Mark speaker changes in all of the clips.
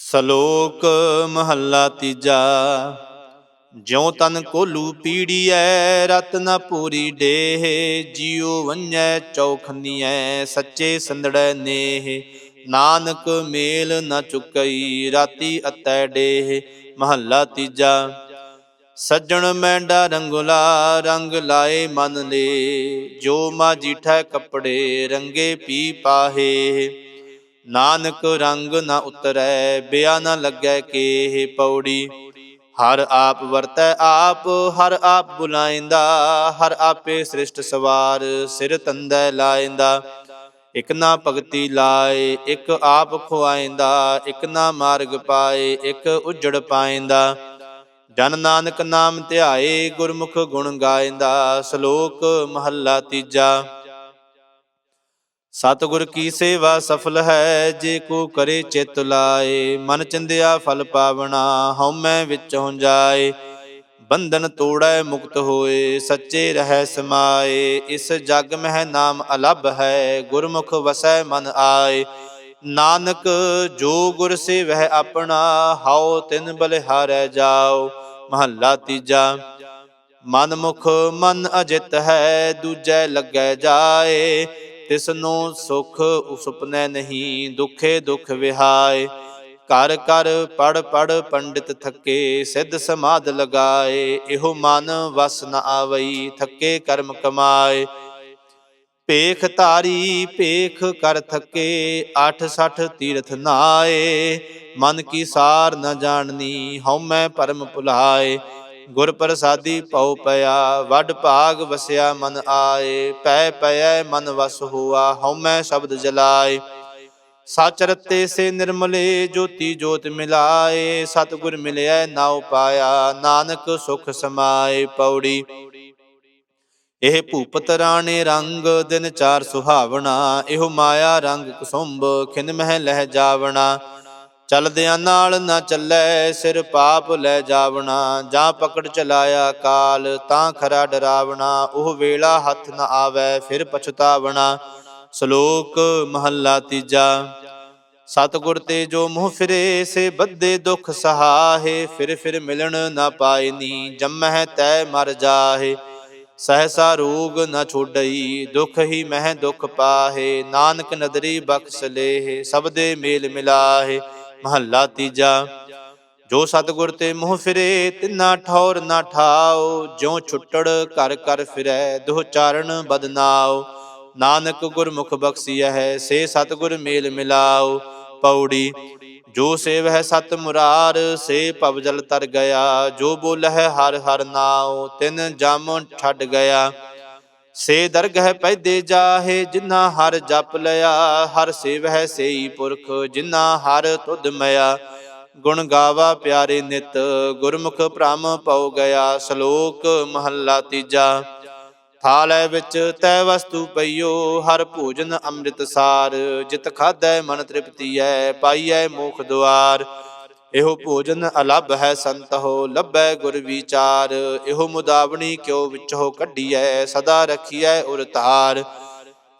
Speaker 1: ਸ਼ਲੋਕ ਮਹੱਲਾ ਤੀਜਾ, ਜਿਉ ਤਨ ਕੋਲੂ ਪੀੜੀਐ, ਰਤ ਨ ਪੂਰੀ ਡੇਹ, ਜਿਉ ਵੰਜੈ ਚੌਖਨੀਐ ਸੱਚੇ ਸੰਦੜੈ ਨੇਹ। ਨਾਨਕ ਮੇਲ ਨ ਚੁਕਈ, ਰਾਤੀ ਅਤੈ ਡੇਹ। ਮਹੱਲਾ ਤੀਜਾ, ਸੱਜਣ ਮੈਂਡਾ ਰੰਗੁਲਾ, ਰੰਗ ਲਾਏ ਮਨ ਲੇ। ਜੋ ਮਾਜੀ ਠੈ ਕੱਪੜੇ, ਰੰਗੇ ਪੀ ਪਾਹੇ। ਨਾਨਕ ਰੰਗ ਨਾ ਉਤਰੈ, ਬਿਆ ਨਾ ਲੱਗੈ ਕੇਹ ਪੌੜੀ। ਹਰ ਆਪ ਵਰਤੈ ਆਪ, ਹਰ ਆਪ ਬੁਲਾਇੰਦਾ, ਹਰ ਆਪੇ ਸ੍ਰਿਸ਼ਟ ਸਵਾਰ ਸਿਰ ਤੰਦੈ ਲਾਇੰਦਾ। ਇਕ ਨਾ ਭਗਤੀ ਲਾਏ, ਇਕ ਆਪ ਖੁਆਇੰਦਾ, ਇਕ ਨਾ ਮਾਰਗ ਪਾਏ, ਇਕ ਉਜੜ ਪਾਇੰਦਾ। ਜਨ ਨਾਨਕ ਨਾਮ ਧਿਆਏ, ਗੁਰਮੁਖ ਗੁਣ ਗਾਇੰਦਾ, ਸ਼ਲੋਕ ਮਹੱਲਾ ਤੀਜਾ। ਸਤਿਗੁਰ ਕੀ ਸੇਵਾ ਸਫਲ ਹੈ, ਜੇ ਕੋ ਕਰੇ ਚਿਤ ਲਾਏ। ਮਨ ਚਿੰਦਿਆ ਫਲ ਪਾਵਣਾ ਹਉਮੈ ਵਿੱਚ ਹੋ ਜਾਏ। ਬੰਧਨ ਤੋੜੈ ਮੁਕਤ ਹੋਏ, ਸੱਚੇ ਰਹਿ ਸਮਾਏ। ਇਸ ਜਗ ਮਹਿ ਨਾਮ ਅਲਭ ਹੈ, ਗੁਰਮੁਖ ਵਸੈ ਮਨ ਆਏ। ਨਾਨਕ, ਜੋ ਗੁਰ ਸੇਵਹਿ ਆਪਣਾ, ਹਉ ਤਿਨ ਬਲਿਹਾਰੈ ਜਾਓ। ਮਹੱਲਾ ਤੀਜਾ, ਮਨ ਮੁਖ ਮਨ ਅਜਿਤ ਹੈ, ਦੂਜੈ ਲੱਗੈ ਜਾਏ। ਤਿਸਨੂੰ ਸੁਖ ਉਸਪਨੈ ਨਹੀਂ, ਦੁਖੇ ਦੁਖ ਵਿਹਾਏ। ਕਰ ਕਰ ਪੜ ਪੜ ਪੰਡਿਤ ਥੱਕੇ, ਸਿੱਧ ਸਮਾਧ ਲਗਾਏ। ਇਹੋ ਮਨ ਵਸ ਨ ਆਵਈ, ਥੱਕੇ ਕਰਮ ਕਮਾਏ। ਭੇਖ ਧਾਰੀ, ਭੇਖ ਕਰ ਥੱਕੇ 86 ਤੀਰਥ ਨਾਏ। ਮਨ ਕੀ ਸਾਰ ਨ ਜਾਣਨੀ, ਹਉਮੈ ਪਰਮ ਭੁਲਾਏ ਗੁਰ ਪ੍ਰਸਾਦੀ ਪਉ ਪਿਆ, ਵੱਡ ਭਾਗ ਵਸਿਆ ਮਨ ਆਏ, ਪੈ ਪਇਐ ਮਨ ਵਸ ਹੋਆ, ਹਉਮੈ ਸ਼ਬਦ ਜਲਾਏ। ਸਚ ਰਤੇ ਸੇ ਨਿਰਮਲੇ, ਜੋਤੀ ਜੋਤ ਮਿਲਾਏ, ਸਤਿਗੁਰ ਮਿਲਿਆ ਨਾਉ ਪਾਇਆ ਨਾਨਕ ਸੁਖ ਸਮਾਏ ਪੌੜੀ। ਇਹ ਭੂਪਤ ਰਾਣੇ ਰੰਗ, ਦਿਨ ਚਾਰ ਸੁਹਾਵਣਾ, ਇਹੋ ਮਾਇਆ ਰੰਗ ਕੁਸੁੰਭ, ਖਿਨ ਮਹਿ ਲਹਿ ਜਾਵਣਾ। ਚਲਦਿਆਂ ਨਾਲ ਨਾ ਚੱਲੈ, ਸਿਰ ਪਾਪ ਲੈ ਜਾਵਣਾ, ਜਾਂ ਪਕੜ ਚਲਾਇਆ ਕਾਲ, ਤਾਂ ਖਰਾ ਡਰਾਵਣਾ, ਉਹ ਵੇਲਾ ਹੱਥ ਨਾ ਆਵੈ, ਫਿਰ ਪਛਤਾਵਣਾ। ਸ਼ਲੋਕ ਮਹੱਲਾ ਤੀਜਾ। ਸਤਿਗੁਰ ਤੇ ਜੋ ਮੂੰਹ ਫਿਰੇ, ਸੇ ਬੱਦੇ ਦੁਖ ਸਹਾਹੇ, ਫਿਰ ਫਿਰ ਮਿਲਣ ਨਾ ਪਾਇਨੀ ਜੰਮਹਿ ਤੈ ਮਰ ਜਾਹੇ। ਸਹਸਾ ਰੋਗ ਨਾ ਛੋਡਈ, ਦੁਖ ਹੀ ਮਹਿ ਦੁਖ ਪਾਹੇ, ਨਾਨਕ ਨਦਰੀ ਬਖਸ਼ ਲੇਹੈ, ਸਭ ਦੇ ਮੇਲ ਮਿਲਾਹੇ। ਮਹੱਲਾ ਤੀਜਾ, ਜੋ ਸਤਿਗੁਰ ਤੇ ਮੂੰਹ ਫਿਰੇ, ਤਿੰਨਾ ਠੌਰ ਨਾ ਠਾਓ, ਜਿਉ ਛੁੱਟੜ ਕਰ ਕਰ ਫਿਰੈ, ਦੁਹ ਚਾਰਨ ਬਦਨਾਓ। ਨਾਨਕ ਗੁਰਮੁਖ ਬਖਸੀਐ ਸੇ ਸਤਿਗੁਰ ਮੇਲ ਮਿਲਾਓ। ਪੌੜੀ, ਜੋ ਸੇਵ ਹੈ ਸਤ ਮੁਰਾਰ, ਸੇ ਭਵ ਤਰ ਗਿਆ, ਜੋ ਬੋਲ ਹੈ ਹਰ ਹਰ ਨਾਉ, ਤਿਨ ਜਮ ਛੱਡ ਗਿਆ। ਸੇ ਦਰਗਹਿ ਪੈਦੇ ਜਾਹੇ, ਜਿਨ੍ਹਾਂ ਹਰ ਜਪ ਲਿਆ। ਹਰ ਸੇਵ ਹੈ ਸੇਈ ਪੁਰਖ, ਜਿਨ੍ਹਾਂ ਹਰ ਤੁਧ ਮਿਆ। ਗੁਣ ਗਾਵਾ ਪਿਆਰੇ ਨਿਤ, ਗੁਰਮੁਖ ਭ੍ਰਮ ਪਉ ਗਿਆ। ਸ਼ਲੋਕ ਮਹੱਲਾ ਤੀਜਾ। ਥਾਲੈ ਵਿੱਚ ਤੈ ਵਸਤੂ ਪਈਓ, ਹਰ ਭੋਜਨ ਅੰਮ੍ਰਿਤ ਸਾਰ ਜਿਤ ਖਾਧੈ ਮਨ ਤ੍ਰਿਪਤੀਐ, ਪਾਈਐ ਮੋਖ ਦੁਆਰ। ਇਹੋ ਭੋਜਨ ਅਲੱਭ ਹੈ ਸੰਤਹੁ, ਲੱਭੈ ਗੁਰ ਵਿਚਾਰ। ਇਹੋ ਮੁਦਾਵਣੀ ਕਿਉ ਵਿੱਚੋ ਕੱਢੀਐ, ਸਦਾ ਰਖੀਐ ਉਰ ਧਾਰ।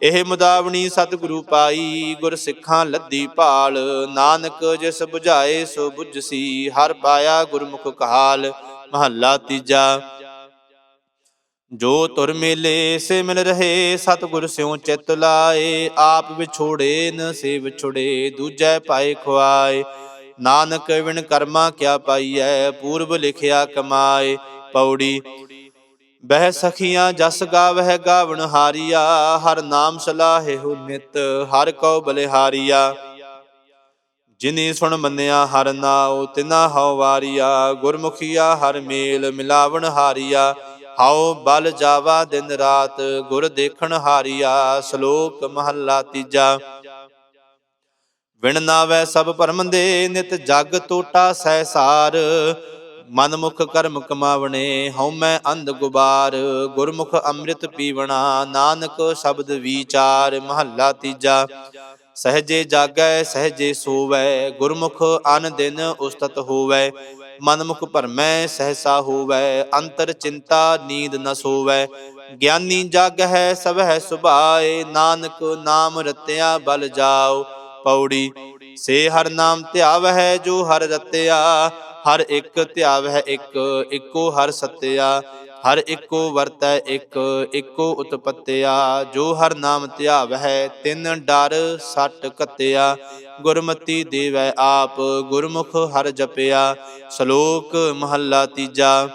Speaker 1: ਇਹ ਮੁਦਾਵਣੀ ਸਤਿਗੁਰੂ ਪਾਈ, ਗੁਰ ਸਿੱਖਾਂ ਲੱਦੀ ਭਾਲ। ਨਾਨਕ ਜਿਸ 부ਝਾਏ ਸੋ 부ਝਸੀ ਹਰ ਪਾਇਆ ਗੁਰਮੁਖ ਕਹਾਲ। ਮਹੱਲਾ ਤੀਜਾ। ਜੋ ਤੁਰ ਮੇਲੇ, ਸੇ ਮਿਲ ਰਹੇ, ਸਤਿਗੁਰ ਸਿਉ ਚਿਤ ਲਾਏ। ਆਪ ਵਿਛੋੜੇ, ਨ ਸੇ ਵਿਛੋੜੇ ਦੂਜੈ ਪਾਏ ਖੁਆਏ। ਨਾਨਕ ਵਿਣ ਕਰਮਾ ਕਿਆ ਪਾਈਐ? ਪੂਰਬ ਲਿਖਿਆ ਕਮਾਏ ਪੌੜੀ। ਬਹਿ ਸਖੀਆਂ, ਜਸ ਗਾਵਹਿ ਗਾਵਣ ਹਾਰੀਆ। ਹਰ ਨਾਮ ਸਲਾਹੇ ਨਿਤ, ਹਰ ਕਉ ਬਲਿਹਾਰੀਆ। ਜਿਨੀ ਸੁਣ ਮੰਨਿਆ ਹਰ ਨਾਉ ਤਿਨਾ ਹਉ ਵਾਰੀਆ। ਗੁਰਮੁਖੀਆ ਹਰ ਮੇਲ ਮਿਲਾਵਣ ਹਾਰੀਆ। ਹਉ ਬਲ ਜਾਵਾ ਦਿਨ ਰਾਤ, ਗੁਰ ਦੇਖਣ ਹਾਰੀਆ। ਸ਼ਲੋਕ ਮਹੱਲਾ ਤੀਜਾ। ਵਿਣ ਨਾਵੈ ਸਭ ਭਰਮ ਦੇ, ਨਿਤ ਜਗ ਟੋਟਾ ਸਹਿਸਾਰ ਮਨ ਮੁਖ ਕਰਮ ਕਮਾਵਣੇ ਹਉਮੈ ਅੰਧ ਗੁਬਾਰ। ਗੁਰਮੁਖ ਅੰਮ੍ਰਿਤ ਪੀਵਣਾ, ਨਾਨਕ ਸ਼ਬਦ ਵਿਚਾਰ, ਮਹੱਲਾ ਤੀਜਾ। ਸਹਜੇ ਜਾਗੈ, ਸਹਜੇ ਸੋਵੈ, ਗੁਰਮੁਖ ਅਨ ਦਿਨ ਉਸਤਤ ਹੋਵੈ। ਮਨਮੁਖ ਭਰਮੈ, ਸਹਸਾ ਹੋਵੈ, ਅੰਤਰ ਚਿੰਤਾ ਨੀਂਦ ਨ ਸੋਵੈ। ਗਿਆਨੀ ਜਗ ਹੈ ਸਭ ਹੈ ਸੁਭਾਏ, ਨਾਨਕ ਨਾਮ ਰਤਿਆ ਬਲ ਜਾਓ। ਪੌੜੀ। ਸੇ ਹਰ ਨਾਮ ਧਿਆਵਹਿ ਜੋ ਹਰ ਰਤਿਆ। ਹਰ ਇੱਕ ਧਿਆਵਹਿ ਇੱਕ, ਇੱਕੋ ਹਰ ਸਤਿਆ। ਹਰ ਇੱਕੋ ਵਰਤੈ ਇੱਕ, ਇੱਕੋ ਉਤਪਤਿਆ। ਜੋ ਹਰ ਨਾਮ ਧਿਆਵਹਿ ਤਿੰਨ ਡਰ ਸੱਟ ਕਤਿਆ ਗੁਰਮਤੀ ਦੇਵੈ ਆਪ, ਗੁਰਮੁਖ ਹਰ ਜਪਿਆ। ਸ਼ਲੋਕ ਮਹੱਲਾ ਤੀਜਾ।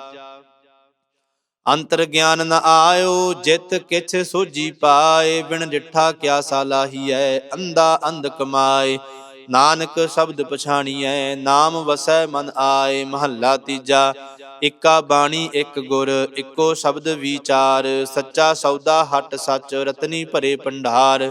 Speaker 1: ਅੰਤਰ ਗਿਆਨ ਨ ਆਇਓ, ਜਿਤ ਕਿਛ ਸੋਜੀ ਪਾਏ। ਬਿਨ ਡਿਠਾ ਕਿਆ ਸਾਲਾਹੀਐ ਅੰਦਾ ਅੰਧ ਕਮਾਏ। ਨਾਨਕ ਸ਼ਬਦ ਪਛਾਣੀਐ, ਨਾਮ ਵਸੈ ਮਨ ਆਏ। ਮਹੱਲਾ ਤੀਜਾ, ਇੱਕਾ ਬਾਣੀ, ਇੱਕ ਗੁਰ, ਇੱਕੋ ਸ਼ਬਦ ਵਿਚਾਰ। ਸੱਚਾ ਸੌਦਾ ਹਟ ਸੱਚ, ਰਤਨੀ ਭਰੇ ਭੰਡਾਰ।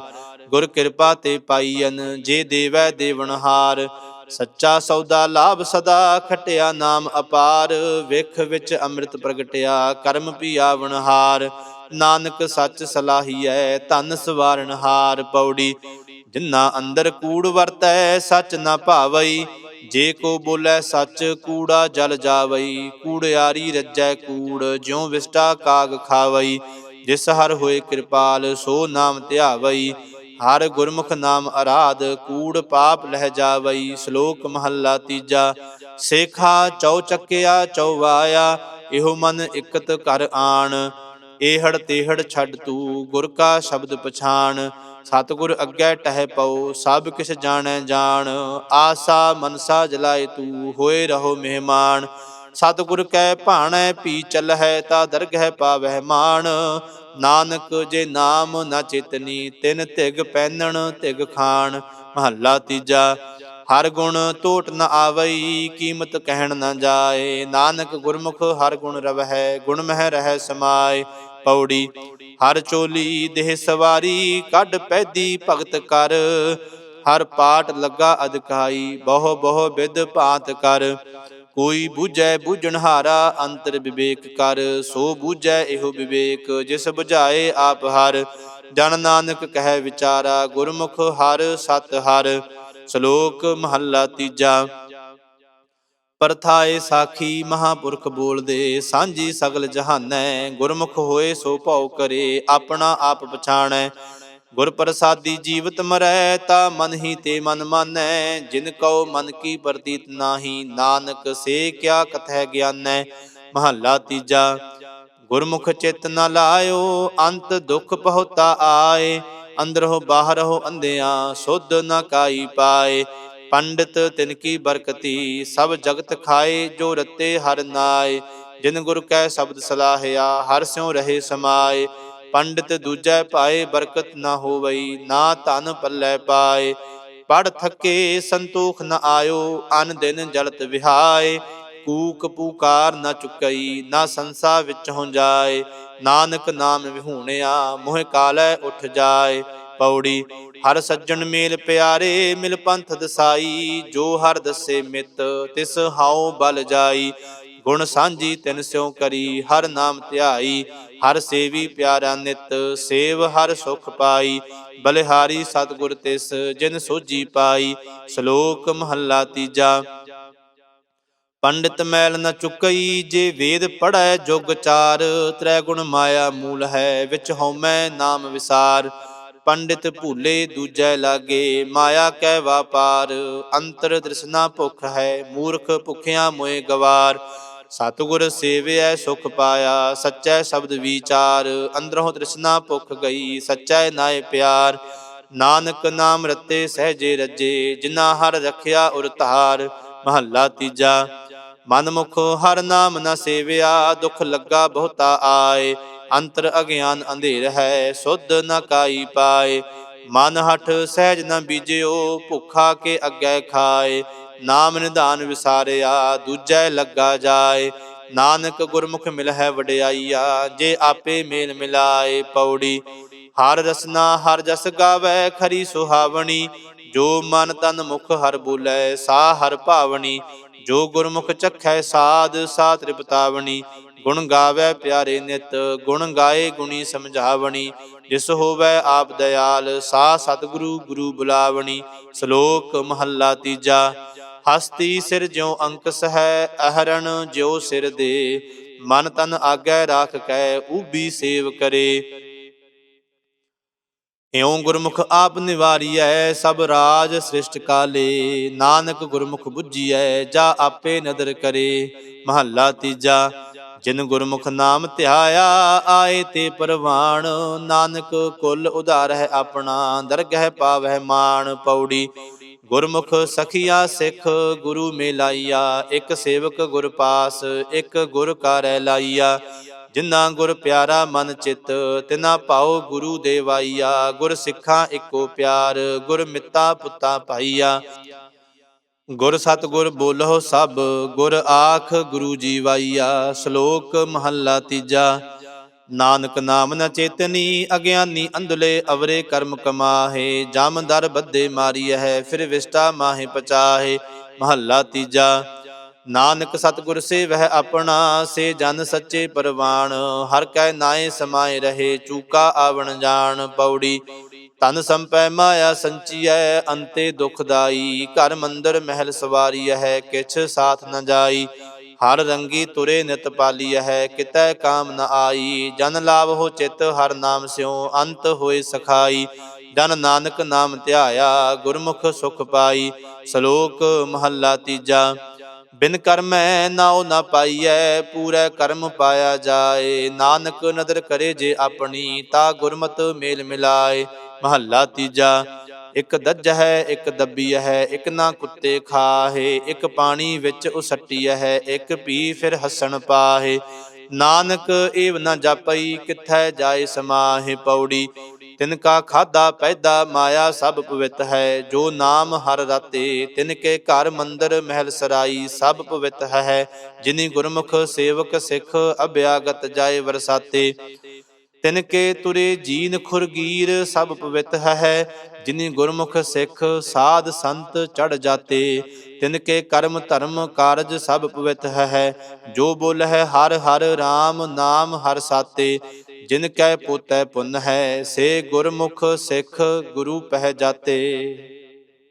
Speaker 1: ਗੁਰ ਕਿਰਪਾ ਤੇ ਪਾਈਨ ਜੇ ਦੇਵੈ ਦੇਵਨਹਾਰ ਸੱਚਾ ਸੌਦਾ ਲਾਭ ਸਦਾ ਖਟਿਆ, ਨਾਮ ਅਪਾਰ। ਵਿਖ ਵਿੱਚ ਅੰਮ੍ਰਿਤ ਪ੍ਰਗਟਿਆ, ਕਰਮ ਪੀਆਵਣ ਵਣਹਾਰ। ਨਾਨਕ ਸੱਚ ਸਲਾਹੀਐ, ਧਨ ਸਵਾਰਨ ਹਾਰ ਪੌੜੀ। ਜਿਨ੍ਹਾਂ ਅੰਦਰ ਕੂੜ ਵਰਤੈ, ਸੱਚ ਨਾ ਭਾਵਈ ਜੇ ਕੋ ਬੋਲੇ ਸੱਚ, ਕੂੜਾ ਜਲ ਜਾਵਈ ਕੂੜਿਆਰੀ ਰੱਜੈ ਕੂੜ, ਜਿਉ ਵਿਸਟਾ ਕਾਗ ਖਾਵਈ ਜਿਸ ਹਰ ਹੋਏ ਕਿਰਪਾਲ, ਸੋ ਨਾਮ ਧਿਆਵਈ ਹਰ ਗੁਰਮੁਖ ਨਾਮ ਅਰਾਧ, ਕੂੜ ਪਾਪ ਲਹਿ ਜਾਵਈ, ਸ਼ਲੋਕ ਮਹੱਲਾ ਤੀਜਾ। ਸੇਖਾ ਚੌ ਚੱਕਿਆ ਚੌਵਾਇਆ ਇਹੋ ਮਨ ਇਕਤ ਕਰ ਆਣ। ਏਹੜ ਤੇਹੜ ਛੱਡ ਤੂ, ਗੁਰ ਕਾ ਸ਼ਬਦ ਪਛਾਣ। ਸਤਿਗੁਰ ਅੱਗੇ ਟਹਿ ਪਉ, ਸਭ ਕਿਛ ਜਾਣੈ ਜਾਣ। ਆਸਾ ਮਨਸਾ ਜਲਾਏ ਤੂ, ਹੋਏ ਰਹੋ ਮਹਿਮਾਨ। ਸਤਿਗੁਰ ਕੈ ਭਾਣੈ ਪੀ ਚੱਲਹਿ, ਤਾ ਦਰਗਹਿ ਪਾਵਹਿ ਮਾਨ ਨਾਨਕ ਜੇ ਨਾਮ ਨਾ ਚੇਤਨੀ, ਤਿਨ ਧਿਗ ਪੈਨਣ ਧਿਗ ਖਾਣ, ਮਹੱਲਾ ਤੀਜਾ, ਹਰ ਗੁਣ ਟੋਟ ਨ ਆਵਈ, ਕੀਮਤ ਕਹਿਣ ਨ ਜਾਏ। ਨਾਨਕ ਗੁਰਮੁਖ ਹਰ ਗੁਣ ਰਵਹਿ, ਗੁਣ ਮਹਿ ਰਹਿ ਸਮਾਏ। ਪੌੜੀ, ਹਰ ਚੋਲੀ ਦੇਹ ਸਵਾਰੀ, ਕੱਢ ਪੈਦੀ ਭਗਤ ਕਰ। ਹਰ ਪਾਠ ਲੱਗਾ ਅਦਕਾਈ ਬਹੁ ਬਹੁ ਵਿਦ ਭਾਂਤ ਕਰ। ਕੋਈ ਬੂਝੈ ਬੂਝਣਹਾਰਾ ਅੰਤਰ ਵਿਵੇਕ ਕਰ, ਸੋ ਬੂਝੈ ਇਹੋ ਵਿਵੇਕ, ਜਿਸ 부ਝਾਏ ਆਪ ਹਰ। ਜਨ ਨਾਨਕ ਕਹਿ ਵਿਚਾਰਾ, ਗੁਰਮੁਖ ਹਰ ਸਤ ਹਰ। ਸ਼ਲੋਕ ਮਹੱਲਾ ਤੀਜਾ। ਪਰਥਾਏ ਸਾਖੀ ਮਹਾਪੁਰਖ ਬੋਲਦੇ, ਸਾਂਝੀ ਸਗਲ ਜਹਾਨੈ, ਗੁਰਮੁਖ ਹੋਏ ਸੋ ਭਉ ਕਰੇ, ਆਪਣਾ ਆਪ ਪਛਾਣੈ। ਗੁਰ ਪ੍ਰਸਾਦੀ ਜੀਵਤ ਮਰੈ, ਤਾ ਮਨ ਹੀ ਤੇ ਮਨ ਮਾਨੈ। ਜਿਨ ਕਉ ਮਨ ਕੀ ਪ੍ਰਤੀਤ ਨਾਹੀ, ਨਾਨਕ ਸੇ ਕਿਆ ਕਥੈ ਗਿਆਨੈ। ਮਹੱਲਾ ਤੀਜਾ, ਗੁਰਮੁਖ ਚਿਤ ਨ ਲਾਇਓ, ਅੰਤ ਦੁਖ ਪਹੁਤਾ ਆਏ। ਅੰਦਰੋ ਬਾਹਰੋ ਅੰਧਿਆਂ, ਸੁਧ ਨ ਕਾਈ ਪਾਏ। ਪੰਡਿਤ ਤਿਨ ਕੀ ਬਰਕਤੀ, ਸਭ ਜਗਤ ਖਾਏ, ਜੋ ਰਤੇ ਹਰ ਨਾਏ। ਜਿਨ ਗੁਰ ਕੈ ਸ਼ਬਦ ਸਲਾਹਿਆ, ਹਰ ਸਿਉ ਰਹੇ ਸਮਾਏ। ਪੰਡਿਤ ਦੂਜੈ ਪਾਏ ਬਰਕਤ ਨਾ ਹੋਵਈ, ਨਾ ਧਨ ਪੱਲੇ ਪਾਏ। ਪੜ ਥੱਕੇ ਸੰਤੋਖ ਨ ਆਇਓ, ਅਨ ਦਿਨ ਜਲਤ ਵਿਹਾਏ। ਕੂਕ ਪੂਕਾਰ ਨਾ ਚੁਕਈ, ਨਾ ਸੰਸਾ ਵਿੱਚ ਹੋ ਜਾਏ। ਨਾਨਕ ਨਾਮ ਵਿਹੂਣਿਆ, ਮੋਹ ਕਾਲੈ ਉੱਠ ਜਾਏ। ਪੌੜੀ, ਹਰ ਸੱਜਣ ਮੇਲ ਪਿਆਰੇ, ਮਿਲ ਪੰਥ ਦਸਾਈ। ਜੋ ਹਰ ਦਸੇ ਮਿਤ, ਤਿਸ ਹਾਉ ਬਲ ਜਾਈ। ਗੁਣ ਸਾਂਝੀ ਤਿਨ ਸਿਉ ਕਰੀ, ਹਰ ਨਾਮ ਧਿਆਈ, ਹਰ ਸੇਵੀ ਪਿਆਰਾ ਨਿਤ, ਸੇਵ ਹਰ ਸੁਖ ਪਾਈ। ਬਲਿਹਾਰੀ ਸਤਿਗੁਰ ਤਿਸ, ਜਿਨ ਸੋਜੀ ਪਾਈ। ਸ਼ਲੋਕ ਮਹੱਲਾ ਤੀਜਾ। ਪੰਡਿਤ ਮੈਲ ਨ ਚੁਕਈ, ਜੇ ਵੇਦ ਪੜੈ ਜੁਗ ਚਾਰ ਤ੍ਰੈ ਗੁਣ ਮਾਇਆ ਮੂਲ ਹੈ, ਵਿੱਚ ਹਉਮੈ ਨਾਮ ਵਿਸਾਰ। ਪੰਡਿਤ ਭੂਲੇ ਦੂਜੈ ਲਾਗੇ, ਮਾਇਆ ਕੈ ਵਾਪਾਰ। ਅੰਤਰ ਦ੍ਰਿਸ਼ਨਾ ਭੁਖ ਹੈ, ਮੂਰਖ ਭੁਖਿਆ ਮੋਏ ਗਵਾਰ। ਸਤਿਗੁਰ ਸੇਵਿਐ ਸੁਖ ਪਾਇਆ, ਸੱਚੈ ਸ਼ਬਦ ਵਿਚਾਰ, ਅੰਦਰੋਂ ਤ੍ਰਿਸ਼ਨਾ ਭੁਖ ਗਈ, ਸੱਚੈ ਨਾਏ ਪਿਆਰ। ਨਾਨਕ ਨਾਮ ਰਤੇ ਸਹਜੇ ਰਜੇ ਜਿਨਾ ਹਰ ਰਖਿਆ ਉਰ ਧਾਰ। ਮਹੱਲਾ ਤੀਜਾ ਮਨ ਮੁਖ ਹਰ ਨਾਮ ਨਾ ਸੇਵਿਆ, ਦੁਖ ਲੱਗਾ ਬਹੁਤਾ ਆਏ। ਅੰਤਰ ਅਗਿਆਨ ਅੰਧੇਰ ਹੈ, ਸੁਧ ਨ ਕਾਈ ਪਾਏ। ਮਨ ਹਠ ਸਹਿਜ ਨ ਬੀਜਿਓ, ਭੁੱਖਾ ਕੇ ਅੱਗੇ ਖਾਏ। ਨਾਮ ਨਿਧਾਨ ਵਿਸਾਰਿਆ, ਦੂਜੈ ਲੱਗਾ ਜਾਏ। ਨਾਨਕ ਗੁਰਮੁਖ ਮਿਲ ਹੈ ਵਡਿਆਈਆ, ਜੇ ਆਪੇ ਮੇਲ ਮਿਲਾਏ ਪੌੜੀ। ਹਰ ਰਸਨਾ ਹਰ ਜਸ ਗਾਵੇ ਖਰੀ ਸੁਹਾਵਣੀ, ਜੋ ਮਨ ਤਨ ਮੁਖ ਹਰ ਬੋਲੇ, ਸਾ ਹਰ ਭਾਵਣੀ। ਜੋ ਗੁਰਮੁਖ ਚਖੈ ਸਾਧ, ਸਾ ਤ੍ਰਿਪਤਾਵਣੀ। ਗੁਣ ਗਾਵੇ ਪਿਆਰੇ ਨਿਤ, ਗੁਣ ਗਾਏ ਗੁਣੀ ਸਮਝਾਵਣੀ। ਜਿਸ ਹੋਵੇ ਆਪ ਦਇਆਲ, ਸਾ ਸਤਿਗੁਰੂ ਗੁਰੂ ਬੁਲਾਵਣੀ। ਸ਼ਲੋਕ ਮਹੱਲਾ ਤੀਜਾ। ਹਸਤੀ ਸਿਰ ਜਿਉ ਅੰਕਸ ਹੈ, ਅਹਰਣ ਜਿਉ ਸਿਰ ਦੇ। ਮਨ ਤਨ ਆਗੈ ਰਾਖ ਕੈ ਊਬੀ ਸੇਵ ਕਰੇ। ਇਉ ਗੁਰਮੁਖ ਆਪ ਨਿਵਾਰੀਐ, ਸਭ ਰਾਜ ਸ੍ਰਿਸ਼ਟ ਕਾਲੇ। ਨਾਨਕ ਗੁਰਮੁਖ 부ਜੀਐ ਜਾ ਆਪੇ ਨਦਰ ਕਰੇ। ਮਹੱਲਾ ਤੀਜਾ, ਜਿਨ ਗੁਰਮੁਖ ਨਾਮ ਧਿਆਇਆ, ਆਏ ਤੇ ਪਰਵਾਣ। ਨਾਨਕ ਕੁੱਲ ਉਧਾਰ ਹੈ ਆਪਣਾ, ਦਰਗਹਿ ਪਾਵਹਿ ਮਾਨ ਪੌੜੀ। ਗੁਰਮੁਖ ਸਖੀਆ ਸਿੱਖ ਗੁਰੂ ਮੇਲਾਈਆ, ਇੱਕ ਸੇਵਕ ਗੁਰ ਪਾਸ, ਇੱਕ ਗੁਰ ਕਾਰੈ ਲਾਈਆ। ਜਿਨ੍ਹਾਂ ਗੁਰ ਪਿਆਰਾ ਮਨ ਚਿਤ, ਤਿਨਾ ਭਾਉ ਗੁਰੂ ਦੇਵਾਈਆ। ਗੁਰ ਸਿੱਖਾਂ ਇੱਕੋ ਪਿਆਰ, ਗੁਰ ਮਿੱਤਾ ਪੁੱਤਾ ਭਾਈਆ ਗੁਰ ਸਤਿਗੁਰ ਬੋਲੋ ਸਭ, ਗੁਰ ਆਖ ਗੁਰੂ ਜੀਵਾਈਆ। ਸ਼ਲੋਕ ਮਹੱਲਾ ਤੀਜਾ। ਨਾਨਕ ਨਾਮ ਨ ਚੇਤਨੀ, ਅਗਿਆਨੀ ਅੰਧਲੇ ਅਵਰੇ ਕਰਮ ਕਮਾਹੇ ਜਮ ਦਰ ਬੱਧੇ ਮਾਰੀਐ ਹੈ ਫਿਰ ਵਿਸਟਾ ਮਾਹੇ ਪਚਾਹੇ, ਮਹੱਲਾ ਤੀਜਾ। ਨਾਨਕ ਸਤਿਗੁਰ ਸੇ ਵਹਿ ਆਪਣਾ, ਸੇ ਜਨ ਸੱਚੇ ਪਰਵਾਣ, ਹਰ ਕੈ ਨਾਏ ਸਮਾਏ ਰਹੇ, ਚੂਕਾ ਆਵਣ ਜਾਣ ਪੌੜੀ। ਤਨ ਸੰਪੈ ਮਾਇਆ ਸੰਚੀਐ, ਅੰਤੇ ਦੁਖਦਾਈ ਘਰ ਮੰਦਰ ਮਹਿਲ ਸਵਾਰੀ ਹੈ ਕਿਛ ਸਾਥ ਨ ਜਾਈ। ਹਰ ਰੰਗੀ ਤੁਰੇ ਨਿਤ ਪਾਲੀਐ ਹੈ, ਕਿਤੈ ਕਾਮ ਨ ਆਈ। ਜਨ ਲਾਭ ਹੋ ਚਿਤ, ਹਰ ਨਾਮ ਸਿਉ, ਅੰਤ ਹੋਏ ਸਖਾਈ। ਜਨ ਨਾਨਕ ਨਾਮ ਧਿਆਇਆ, ਗੁਰਮੁਖ ਸੁਖ ਪਾਈ। ਸ਼ਲੋਕ ਮਹੱਲਾ ਤੀਜਾ, ਬਿਨ ਕਰਮੈ ਨਾਉ ਨਾ ਪਾਈਐ, ਪੂਰੇ ਕਰਮ ਪਾਇਆ ਜਾਏ। ਨਾਨਕ ਨਦਰ ਕਰੇ ਜੇ ਆਪਣੀ, ਤਾ ਗੁਰਮਤ ਮੇਲ ਮਿਲਾਏ। ਮਹੱਲਾ ਤੀਜਾ ਇੱਕ ਦੱਜ ਹੈ, ਇੱਕ ਦੱਬੀ ਹੈ, ਇੱਕ ਨਾ ਕੁੱਤੇ ਖਾਹੇ, ਇੱਕ ਪਾਣੀ ਵਿੱਚ ਉਸੱਟੀ ਹੈ, ਇੱਕ ਪੀ ਫਿਰ ਹੱਸਣ ਪਾਹੇ। ਨਾਨਕ ਏਵ ਨਾ ਜਾਪਈ, ਕਿੱਥੈ ਜਾਏ ਸਮਾਹੇ ਪੌੜੀ। ਤਿਨ ਕਾ ਖਾਦਾ ਪੈਦਾ ਮਾਇਆ ਸਭ ਪਵਿੱਤ ਹੈ, ਜੋ ਨਾਮ ਹਰ ਰਾਤੇ, ਤਿਨ ਕੇ ਘਰ ਮੰਦਰ ਮਹਿਲ ਸਰਾਈ ਸਭ ਪਵਿੱਤ ਹੈ। ਜਿਨੀ ਗੁਰਮੁਖ ਸੇਵਕ ਸਿੱਖ ਅਭਿਆਗਤ ਜਾਏ ਵਰਸਾਤੇ। ਤਿਨ ਕੇ ਤੁਰੇ ਜੀਨ ਖੁਰਗੀਰ ਸਭ ਪਵਿੱਤ ਹੈ, ਜਿਨੀ ਗੁਰਮੁਖ ਸਿੱਖ ਸਾਧ ਸੰਤ ਚੜ ਜਾਤੇ। ਤਿਨ ਕੇ ਕਰਮ ਧਰਮ ਕਾਰਜ ਸਭ ਪਵਿੱਤ ਹੈ, ਜੋ ਬੋਲ ਹੈ ਹਰ ਹਰ RAM ਨਾਮ ਹਰ ਸਾਤੇ। ਜਿਨ ਕੈ ਪੋਤੈ ਪੁੰਨ ਹੈ, ਸੇ ਗੁਰਮੁਖ ਸਿੱਖ ਗੁਰੂ ਪਹਿ ਜਾਤੇ।